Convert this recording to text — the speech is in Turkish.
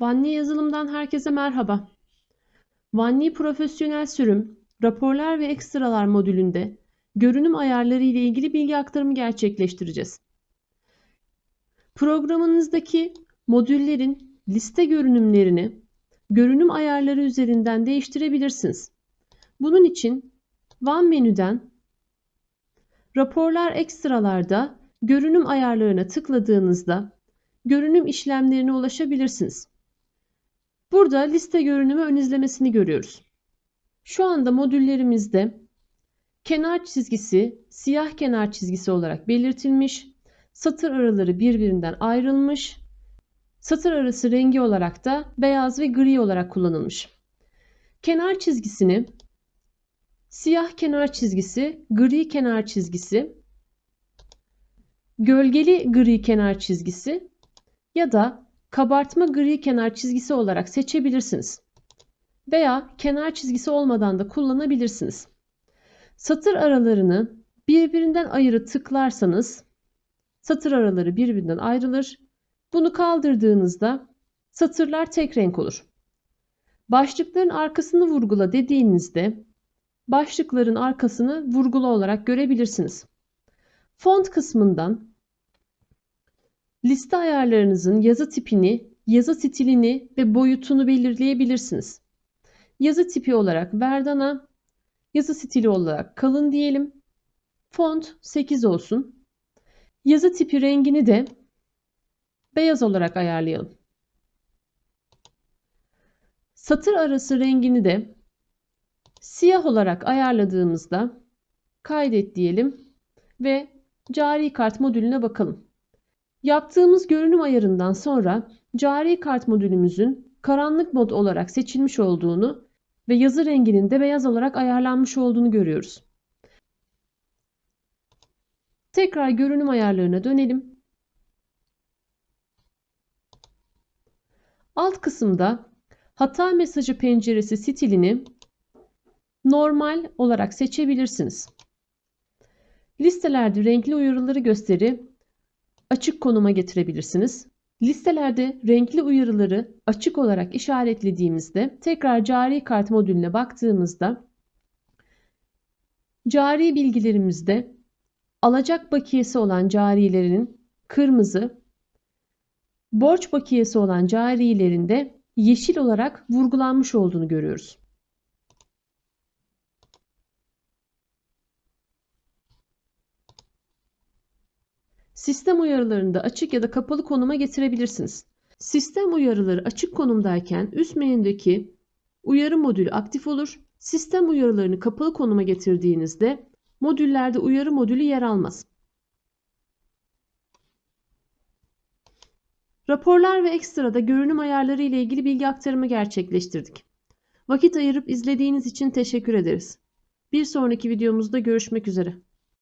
Vanni yazılımdan herkese merhaba. Vanni profesyonel sürüm, raporlar ve ekstralar modülünde görünüm ayarları ile ilgili bilgi aktarımı gerçekleştireceğiz. Programınızdaki modüllerin liste görünümlerini görünüm ayarları üzerinden değiştirebilirsiniz. Bunun için Van menüden Raporlar ekstralarda görünüm ayarlarına tıkladığınızda görünüm işlemlerine ulaşabilirsiniz. Burada liste görünümü ön izlemesini görüyoruz. Şu anda modüllerimizde kenar çizgisi siyah kenar çizgisi olarak belirtilmiş, satır araları birbirinden ayrılmış, satır arası rengi olarak da beyaz ve gri olarak kullanılmış. Kenar çizgisini siyah kenar çizgisi, gri kenar çizgisi, gölgeli gri kenar çizgisi ya da kabartma gri kenar çizgisi olarak seçebilirsiniz. Veya kenar çizgisi olmadan da kullanabilirsiniz. Satır aralarını birbirinden ayrı tıklarsanız satır araları birbirinden ayrılır. Bunu kaldırdığınızda satırlar tek renk olur. Başlıkların arkasını vurgula dediğinizde başlıkların arkasını vurgulu olarak görebilirsiniz. Font kısmından liste ayarlarınızın yazı tipini, yazı stilini ve boyutunu belirleyebilirsiniz. Yazı tipi olarak Verdana, yazı stili olarak kalın diyelim. Font 8 olsun. Yazı tipi rengini de beyaz olarak ayarlayalım. Satır arası rengini de siyah olarak ayarladığımızda kaydet diyelim ve cari kart modülüne bakalım. Yaptığımız görünüm ayarından sonra cari kart modülümüzün karanlık mod olarak seçilmiş olduğunu ve yazı renginin de beyaz olarak ayarlanmış olduğunu görüyoruz. Tekrar görünüm ayarlarına dönelim. Alt kısımda hata mesajı penceresi stilini normal olarak seçebilirsiniz. Listelerde renkli uyarıları gösteri açık konuma getirebilirsiniz. Listelerde renkli uyarıları açık olarak işaretlediğimizde tekrar cari kart modülüne baktığımızda cari bilgilerimizde alacak bakiyesi olan carilerinin kırmızı, borç bakiyesi olan carilerin de yeşil olarak vurgulanmış olduğunu görüyoruz. Sistem uyarılarını da açık ya da kapalı konuma getirebilirsiniz. Sistem uyarıları açık konumdayken üst menüdeki uyarı modülü aktif olur. Sistem uyarılarını kapalı konuma getirdiğinizde modüllerde uyarı modülü yer almaz. Raporlar ve ekstrada görünüm ayarları ile ilgili bilgi aktarımı gerçekleştirdik. Vakit ayırıp izlediğiniz için teşekkür ederiz. Bir sonraki videomuzda görüşmek üzere.